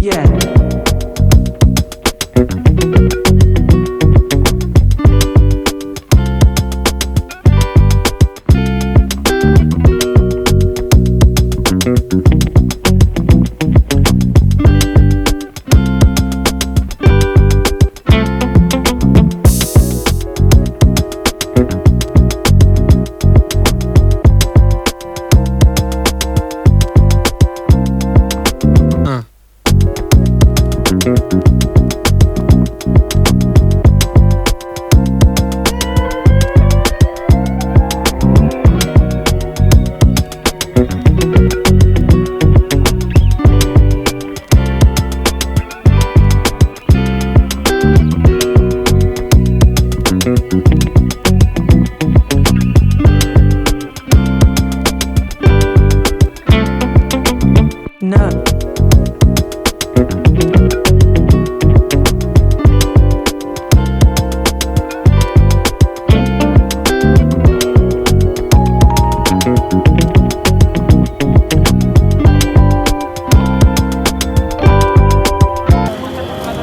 Yeah.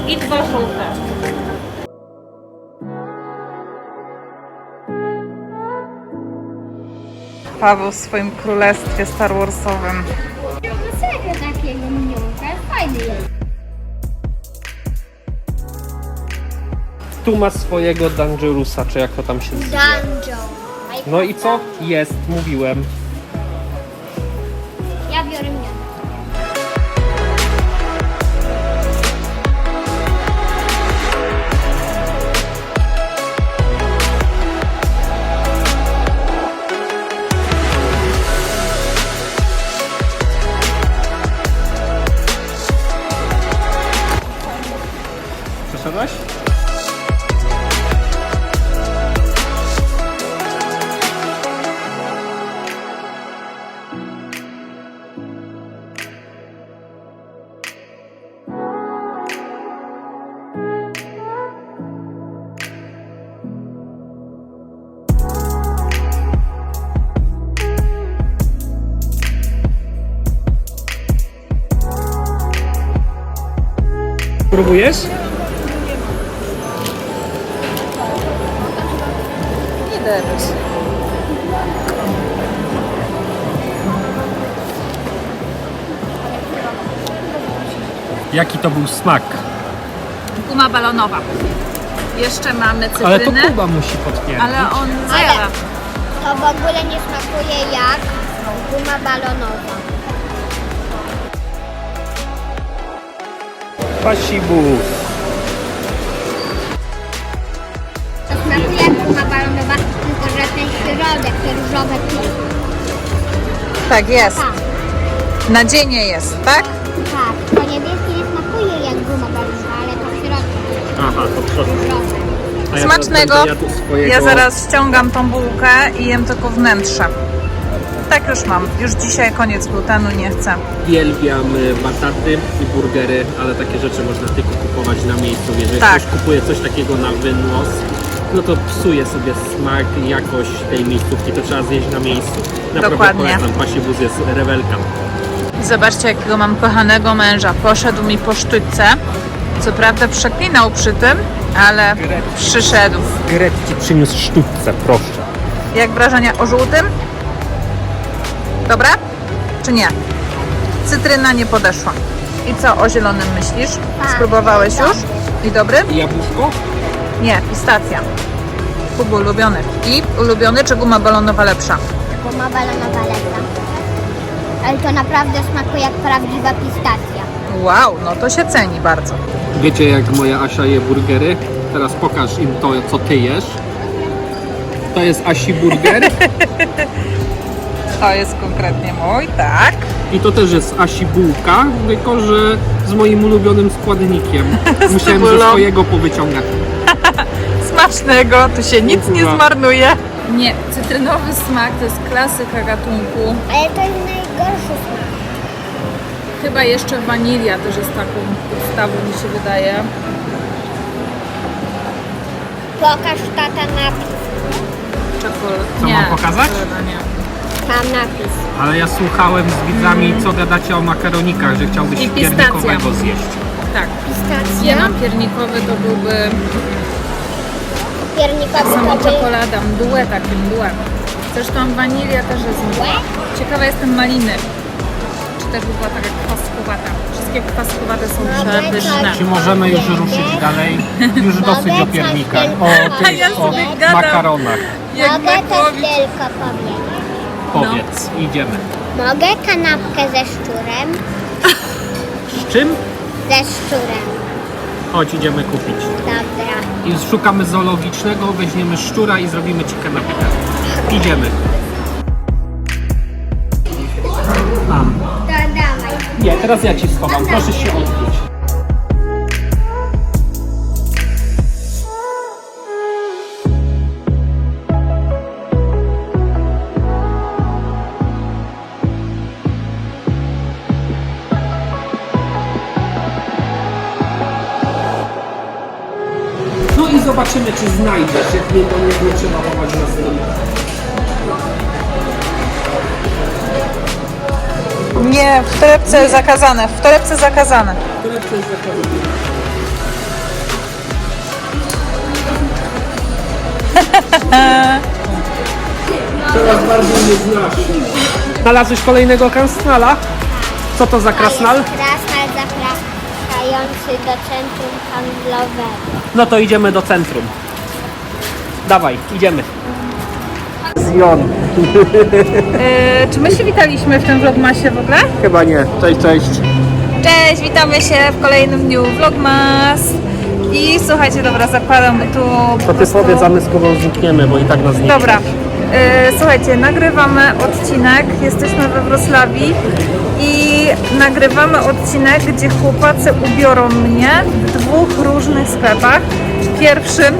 I dwa żółte. Paweł w swoim królestwie Star Warsowym. Serio takiego minionka, fajny jest. Tu ma swojego Dangerusa, czy jak to tam się nazywa. Dungeon. No i co? Jest, mówiłem. Próbujesz? Idę. Jaki to był smak? Guma balonowa. Jeszcze mamy Ale to cytrynę, Kuba musi potwierdzić. ale on zjada. To w ogóle nie smakuje jak guma balonowa. Pasibus. To smakuje jak guma balonowa, tylko że ten środek, te różowe piki. Tak jest. Tak, Na dzienie jest, tak? tak. To niebieskie nie smakuje jak guma balonowa, ale to w środku Aha, to proszę. różowe. A ja Smacznego. teraz będę jadł swojego... Ja zaraz ściągam tą bułkę i jem tylko wnętrze. Tak już mam. Już dzisiaj koniec glutenu, nie chcę. Uwielbiam y, bataty i burgery, ale takie rzeczy można tylko kupować na miejscu. Jeżeli Tak. ktoś kupuje coś takiego na wynos, no to psuje sobie smak i jakość tej miejscówki. To trzeba zjeść na miejscu. Naprawdę Dokładnie. polecam. Pasibus jest rewelka. Zobaczcie, jakiego mam kochanego męża. Poszedł mi po sztućce. Co prawda przeklinał przy tym, ale przyszedł. Gret ci przyniósł sztuczce, proszę. Jak wrażenia o żółtym? Dobra? Czy nie? Cytryna nie podeszła. I co o zielonym myślisz? Tak, Spróbowałeś już? I dobry? I jabłuszko? Nie, pistacja. Kubu ulubiony. I ulubiony czy guma balonowa lepsza? Guma balonowa lepsza. Ale to naprawdę smakuje jak prawdziwa pistacja. Wow, no to się ceni bardzo. Wiecie jak moja Asia je burgery? Teraz pokaż im to, co ty jesz. To jest Asi burger To jest konkretnie mój, tak. i to też jest Asi bułka, tylko że z moim ulubionym składnikiem. Musiałem ze cebulą. swojego powyciągać. Smacznego, tu się nic nie Kurwa. zmarnuje. Nie, cytrynowy smak to jest klasyka gatunku. Ale to jest najgorszy smak. Chyba jeszcze wanilia też jest taką podstawą, mi się wydaje. Pokaż tata napis. Czekol... Co, nie, mam pokazać? czekolada nie. Napis. Ale ja słuchałem z widzami, co gadacie o makaronikach, że chciałbyś I pistacja. piernikowego zjeść. Tak. Pistacja. Nie no, piernikowy to byłby Piernikowy samo to był... czekolada, mdłe takie mdłe. Zresztą wanilia też jest mdła. Ciekawa jestem maliny. Czy też by była taka kwaskowata. Wszystkie kwaskowate są przepyszne. coś- Czy możemy już ruszyć dalej? Już dosyć o piernikach, o, A ja tych, o sobie gadam. makaronach. Jak Mogę Makłowicz. tylko powiedzieć. Powiedz, idziemy. Mogę kanapkę ze szczurem? Z czym? Ze szczurem. Chodź, idziemy kupić. Dobra. I szukamy zoologicznego, weźmiemy szczura i zrobimy ci kanapkę. Idziemy. Mam. To dawaj. Nie, teraz ja ci schowam. Proszę się odwróć. Zobaczymy, czy znajdziesz. Jak nie, to nie nie trzeba chować na stoliku. Nie, w torebce zakazane. W torebce zakazane. Które to jest zakazane? Teraz bardziej nie znasz. Znalazłeś kolejnego krasnala? Co to za krasnal? Krasnal do centrum handlowego. No to idziemy do centrum. Dawaj, idziemy. Zjon. Yy, czy my się witaliśmy w tym vlogmasie w ogóle? Chyba nie. Cześć, cześć. Cześć, witamy się w kolejnym dniu Vlogmas. I słuchajcie, dobra, zakładam tu po To ty prostu- powiedz, a my z Kubą znikniemy, bo i tak nas nie Dobra, słuchajcie, nagrywamy odcinek, jesteśmy we Wrocławii i nagrywamy odcinek, gdzie chłopacy ubiorą mnie w dwóch różnych sklepach. Pierwszym,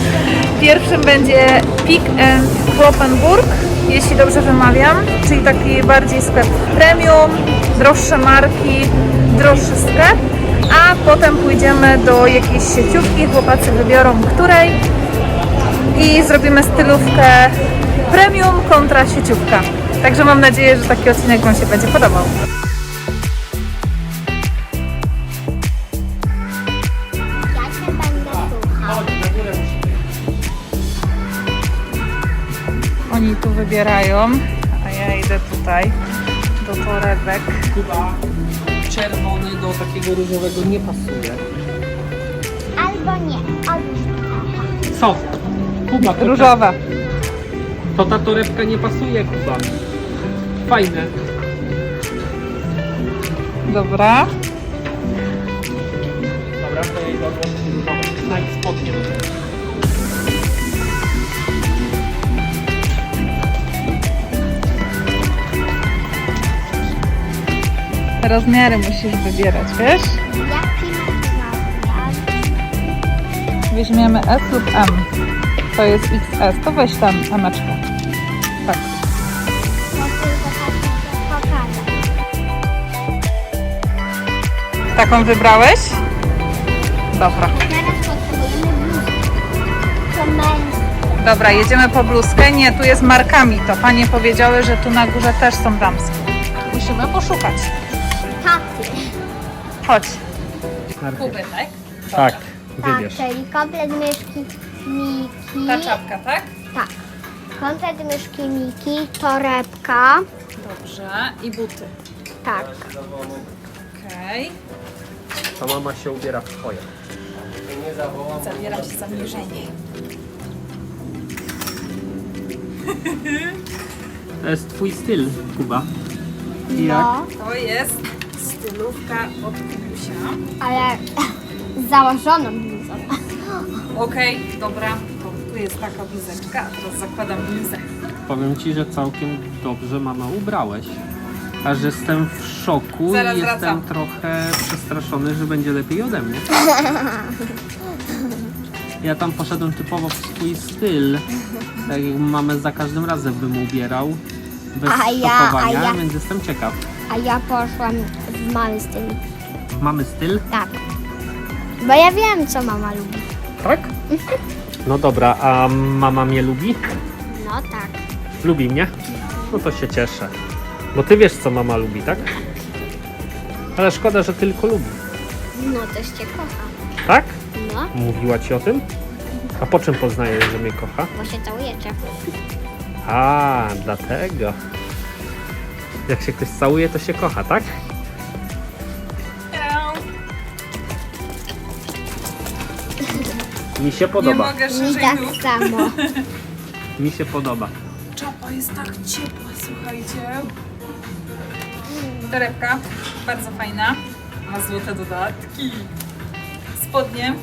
pierwszym będzie and Kloppenburg, jeśli dobrze wymawiam, czyli taki bardziej sklep premium, droższe marki, droższy sklep, a potem pójdziemy do jakiejś sieciówki, chłopacy wybiorą której i zrobimy stylówkę premium kontra sieciówka. Także mam nadzieję, że taki odcinek Wam się będzie podobał. Oni tu wybierają, a ja idę tutaj do torebek. Kuba, czerwony do takiego różowego nie pasuje. Albo nie. Odwróć. Co? Kuba, to, Różowe. To ta torebka nie pasuje, Kuba. Fajne. Dobra. Dobra, to odłożyć różowe. Nawet spodnie do tego. Rozmiary musisz wybierać, wiesz? Jaki masz Weźmiemy S lub M. To jest XS, to weź tam emeczkę. Taką wybrałeś? Dobra. Dobra, jedziemy po bluzkę. Nie, tu jest markami to. Panie powiedziały, że tu na górze też są damskie. Musimy poszukać. Taty. Chodź. Kuby, tak? Tak, Tak, wybierz. czyli komplet myszki Miki. Ta czapka, tak? Tak. Komplet myszki Miki, torebka. Dobrze. I buty. Tak. Okej. Ta mama się ubiera w twoje. Zabieram się zamierzenie. To jest twój styl, Kuba. I No, To jest stylówka od Kubusia. ale z założoną bluzą. Okej, dobra. To tu jest taka bluzeczka, a teraz zakładam bluzę. Powiem ci, że całkiem dobrze mama ubrałeś. Aż jestem w szoku Zaraz i jestem wracam. trochę przestraszony, że będzie lepiej ode mnie. Ja tam poszedłem typowo w swój styl. Tak jak mamę za każdym razem bym ubierał. Bez A ja- a ja- więc jestem ciekaw. A ja poszłam w mały styl. Mamy styl? Tak. Bo ja wiem, co mama lubi. Tak? No dobra, a mama mnie lubi? No tak. Lubi mnie? No to się cieszę. Bo ty wiesz, co mama lubi, tak? Ale szkoda, że tylko lubi. No też cię kocham. Tak? No, Mówiła ci o tym? A po czym poznajesz, że mnie kocha? bo się całujecie. A, dlatego. Jak się ktoś całuje, to się kocha, tak? Mi się Nie podoba. mogę Mi szerzej tak nóg. samo. Mi się podoba. Czapa jest tak ciepła, słuchajcie. Torebka, bardzo fajna. Ma złote dodatki. Spodnie.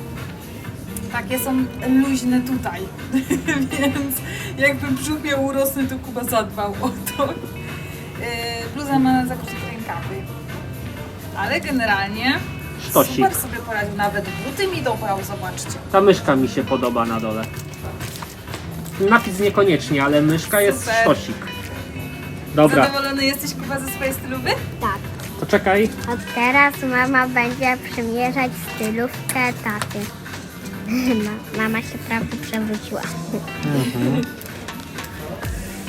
Takie są luźne tutaj. Więc jakby brzuch miał urosły, to Kuba zadbał o to. Yy, Bluza ma zakrótkie rękawy. Ale generalnie Sztosik. super sobie poradził. Nawet buty mi dobrał, zobaczcie. Ta myszka mi się podoba na dole. Napis niekoniecznie, ale myszka jest Super. sztosik. Dobra, Zadowolony jesteś Kuba ze swojej stylówy? Tak. to czekaj. Od teraz mama będzie przymierzać stylówkę taty. Ma- Mama się prawie przewróciła.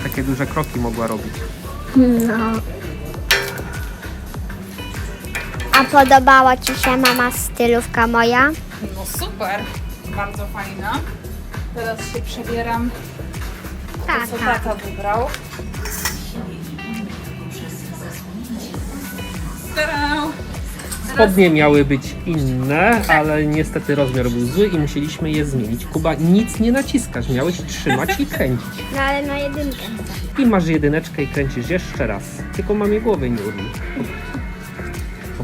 Takie duże kroki mogła robić. No. A podobała Ci się mama stylówka moja? No super, bardzo fajna. Teraz się przebieram, Tak, co tata wybrał. Tadam! Spodnie miały być inne, ale niestety rozmiar był zły i musieliśmy je zmienić. Kuba, nic nie naciskasz, miałeś trzymać i kręcić. No ale na jedynkę. I masz jedyneczkę i kręcisz jeszcze raz. Tylko mamie głowy nie urwij.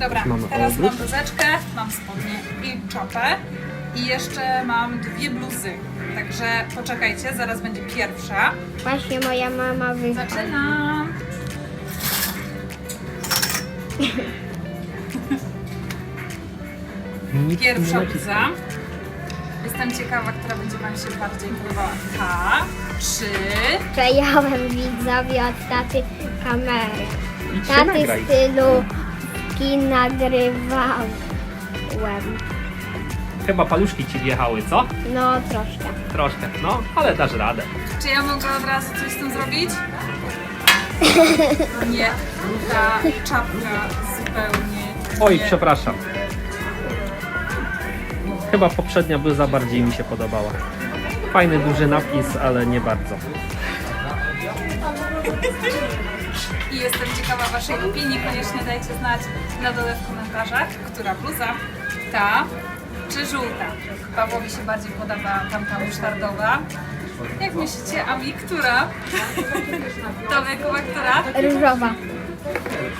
Dobra, Mamy teraz obrót. mam bluzeczkę, mam spodnie i czapę. I jeszcze mam dwie bluzy. Także poczekajcie, zaraz będzie pierwsza. Właśnie moja mama wy... Zaczynam! Pierwsza bluza. Jestem ciekawa, która będzie Wam się bardziej podobała. Ta, czy... Przejąłem widzowie od taty się Taty nagraj. stylówki nagrywałem. Chyba paluszki ci wjechały, co? No troszkę. Troszkę, no, ale dasz radę. Czy ja mogę od razu coś z tym zrobić? Nie, ta czapka zupełnie Oj, nie. przepraszam. Chyba poprzednia bluza bardziej mi się podobała. Fajny duży napis, ale nie bardzo. I jestem ciekawa Waszej opinii. Koniecznie dajcie znać na dole w komentarzach, która bluza, ta czy żółta. Pawłowi się bardziej podoba tamta musztardowa. Jak myślicie, Ami, która? Kuba, która? Różowa.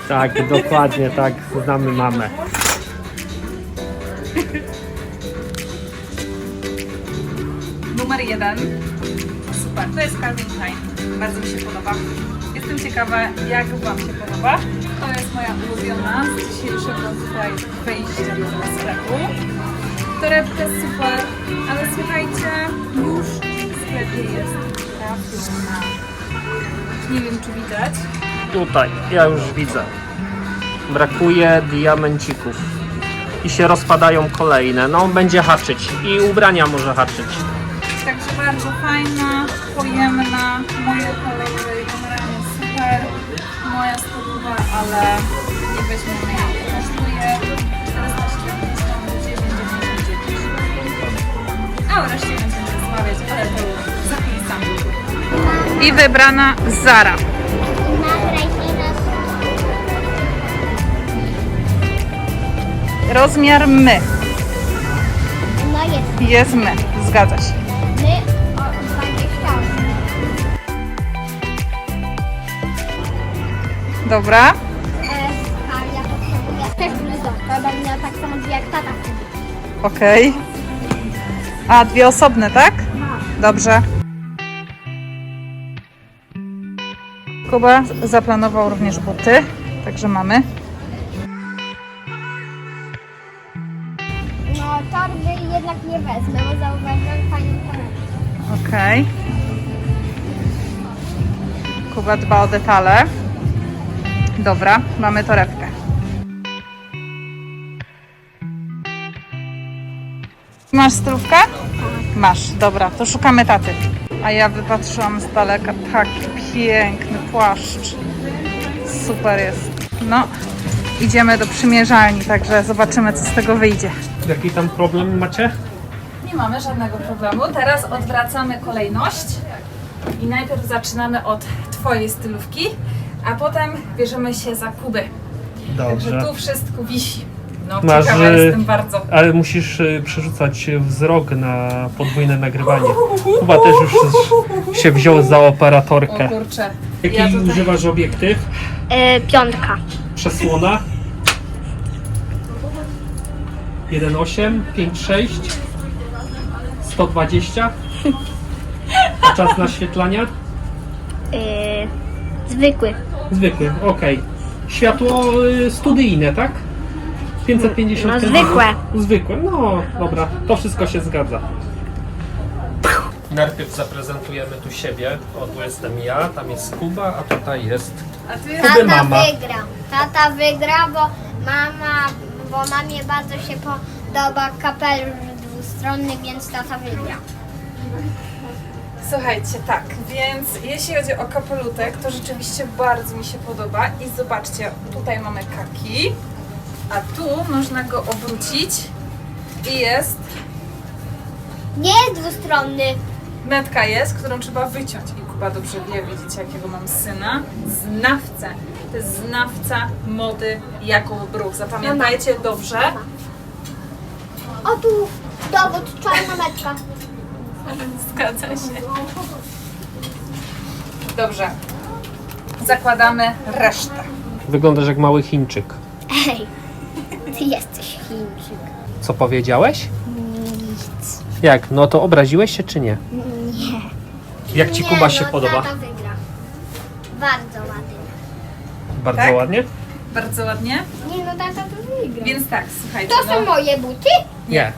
Tak, dokładnie tak, znamy mamę. Numer jeden. Super, to jest Calvin Klein. Bardzo mi się podoba. Jestem ciekawa, jak Wam się podoba. To jest moja ulubiona z dzisiejszego tutaj wejścia do sklepu. Torebka super, ale słuchajcie, już w sklepie jest. Nie wiem, czy widać. Tutaj, ja już widzę. Brakuje diamencików. I się rozpadają kolejne. No, będzie haczyć. I ubrania może haczyć. Także bardzo fajna, pojemna, moje kolory, generalnie super. Moja stopówa, ale nie weźmiemy jej. I wybrana Zara. Rozmiar my. No jest. Jest my. Zgadza się. My o 28. Dobra. E, a ja potrzebuję też bluzą. To będę tak samo dwie jak tata. Okej. A, dwie osobne, tak? Dobrze. Kuba zaplanował również buty, także mamy. No torby jednak nie wezmę, bo zauważyłem fajną torebkę. Okej. Kuba dba o detale. Dobra, mamy torebkę. Masz stylówkę? Masz, dobra, to szukamy taty. A ja wypatrzyłam z daleka taki piękny płaszcz. Super jest. No, idziemy do przymierzalni, także zobaczymy, co z tego wyjdzie. Jaki tam problem macie? Nie mamy żadnego problemu. Teraz odwracamy kolejność i najpierw zaczynamy od Twojej stylówki, a potem bierzemy się za Kuby. Także tu wszystko wisi. No, Masz, ciekawa y, jestem bardzo. Ale musisz y, przerzucać wzrok na podwójne nagrywanie. Chyba też już się wziął za O operatorkę. kurczę. Jaki Ja tutaj- używasz obiektyw? E, piątka. Przesłona? 1.8, 5.6, 120. A czas naświetlania? E, zwykły. Zwykły, okej. Światło y, studyjne, tak? 550 No, zwykłe. Zwykłe, no dobra, to wszystko się zgadza. Najpierw zaprezentujemy tu siebie. O, tu jestem ja, tam jest Kuba, a tutaj jest A tu jest Kuby Tata mama. wygra. Tata wygra, bo mama, bo mamie bardzo się podoba kapelusz dwustronny, więc tata wygra. Słuchajcie, tak, więc jeśli chodzi o kapelutek, to rzeczywiście bardzo mi się podoba i zobaczcie, tutaj mamy kaki, a tu można go obrócić i jest, Nie jest dwustronny. metka jest, którą trzeba wyciąć i Kuba dobrze wie, widzicie jakiego mam syna, znawcę, to jest znawca mody Jakub Bruch, zapamiętajcie dobrze, O tu dowód, czarna metka. zgadza się. Dobrze, zakładamy resztę. Wyglądasz jak mały Chińczyk. Ej, ty jesteś Chińczyk. Co powiedziałeś? Nic. Jak? No to obraziłeś się czy nie? Nie. Jak ci Nie, Kuba się no, podoba? Tata wygra. Bardzo ładnie. Bardzo Tak? ładnie? Bardzo ładnie. Nie no, tata to wygra. Więc tak, słuchajcie. To są no, moje buty? Nie.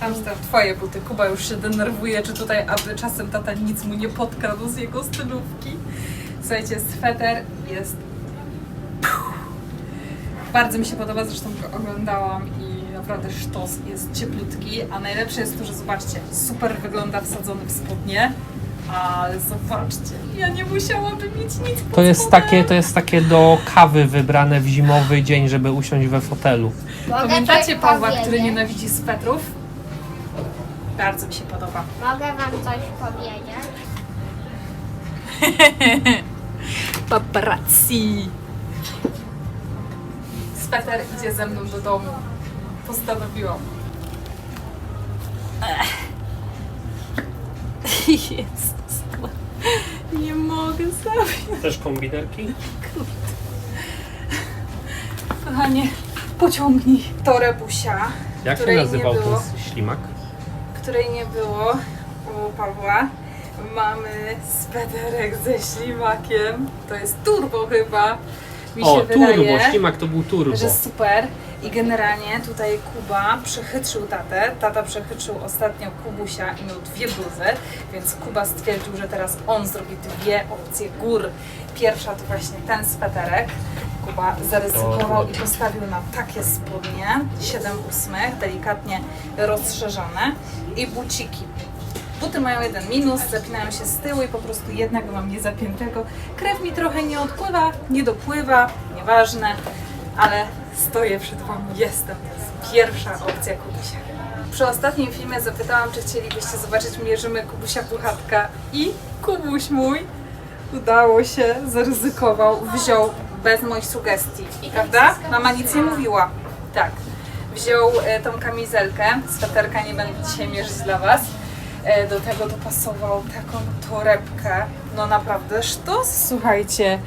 tam są twoje buty. Kuba już się denerwuje, czy tutaj, aby czasem tata nic mu nie potkradł z jego stylówki. Słuchajcie, sweter jest. Bardzo mi się podoba, zresztą go oglądałam i naprawdę sztos jest cieplutki. A najlepsze jest to, że zobaczcie, super wygląda wsadzony w spodnie. Ale zobaczcie, ja nie musiałabym mieć nic pod To jest spodem. takie, to jest takie do kawy wybrane w zimowy dzień, żeby usiąść we fotelu. Mogę Pamiętacie coś Pawła, który nienawidzi swetrów? Bardzo mi się podoba. Mogę wam coś powiedzieć? Paparazzi. Sweter idzie ze mną do domu. Postanowiłam. Jezus. Nie mogę sobie. Też kombinerki? Kochanie, pociągnij torebusia, Jak się której nazywał nie było, ten ślimak? której nie było u Pawła. Mamy spederek ze ślimakiem. To jest turbo chyba. Mi O, się wydaje. turbo, ślimak to był turbo. że super. I generalnie tutaj Kuba przechytrzył tatę. Tata przechytrzył ostatnio Kubusia i miał dwie bluzy, więc Kuba stwierdził, że teraz on zrobi dwie opcje gór. Pierwsza to właśnie ten sweterek. Kuba zaryzykował i postawił na takie spodnie, 7 ósmych, delikatnie rozszerzone i buciki. Buty mają jeden minus, zapinają się z tyłu i po prostu jednego mam niezapiętego. Krew mi trochę nie odpływa, nie dopływa, nieważne, ale stoję przed Wami, jestem. To jest pierwsza opcja Kubusia. Przy ostatnim filmie zapytałam, czy chcielibyście zobaczyć Mierzymy Kubusia Puchatka i Kubuś mój udało się, zaryzykował, wziął bez moich sugestii, prawda? Mama nic nie mówiła. Tak. Wziął e, tą kamizelkę, sweterka nie będę dzisiaj mierzyć dla Was. E, do tego dopasował taką torebkę. No naprawdę sztos, słuchajcie.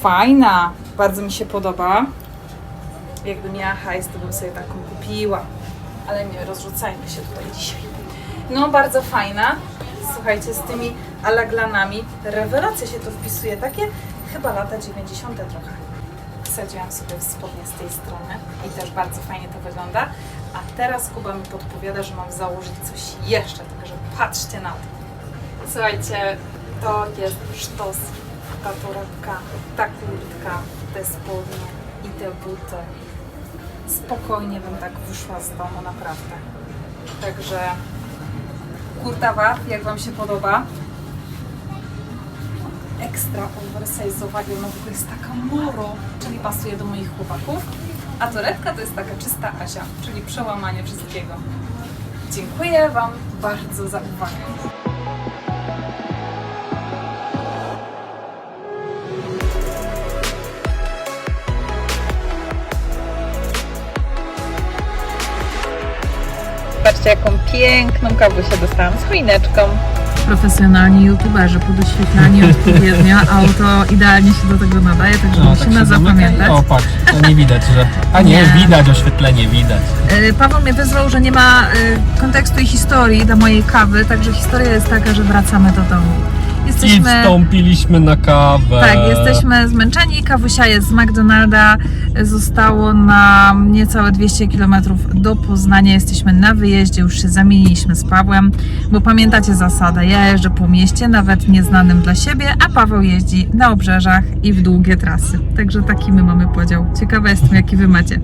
Fajna, bardzo mi się podoba. Jakbym miała hajs, to bym sobie taką kupiła. Ale nie rozrzucajmy się tutaj dzisiaj. No, bardzo fajna. Słuchajcie, z tymi alaglanami. Rewelacja się to wpisuje. Takie chyba lata 90. trochę. Wsadziłam sobie w spodnie z tej strony i też bardzo fajnie to wygląda. A teraz Kuba mi podpowiada, że mam założyć coś jeszcze, także patrzcie na to. Słuchajcie, to jest sztos. Ta torebka, ta kurtka, te spodnie i te buty. Spokojnie bym tak wyszła z domu, naprawdę. Także kurtawa, jak Wam się podoba? ekstra oversize'owa i ona w ogóle jest taka moro, czyli pasuje do moich chłopaków. A torebka to jest taka czysta Asia, czyli przełamanie wszystkiego. Dziękuję Wam bardzo za uwagę. Patrzcie, jaką piękną kawusię dostałam z choineczką. Profesjonalni youtuberzy, podoświetlani odpowiednio, auto idealnie się do tego nadaje, także No, musimy zapamiętać. O, patrz, to nie widać, że... A nie, Nie. widać, oświetlenie widać. Y, Paweł mnie wyzwał, że nie ma y, kontekstu i historii do mojej kawy, także historia jest taka, że wracamy do domu. I Jesteśmy... wstąpiliśmy na kawę. Tak, jesteśmy zmęczeni. Kawusia jest z McDonalda. Zostało nam niecałe 200 km do Poznania. Jesteśmy na wyjeździe, już się zamieniliśmy z Pawłem, bo pamiętacie zasadę. Ja jeżdżę po mieście, nawet nieznanym dla siebie, a Paweł jeździ na obrzeżach i w długie trasy. Także taki my mamy podział. Ciekawa jestem, jaki wy macie.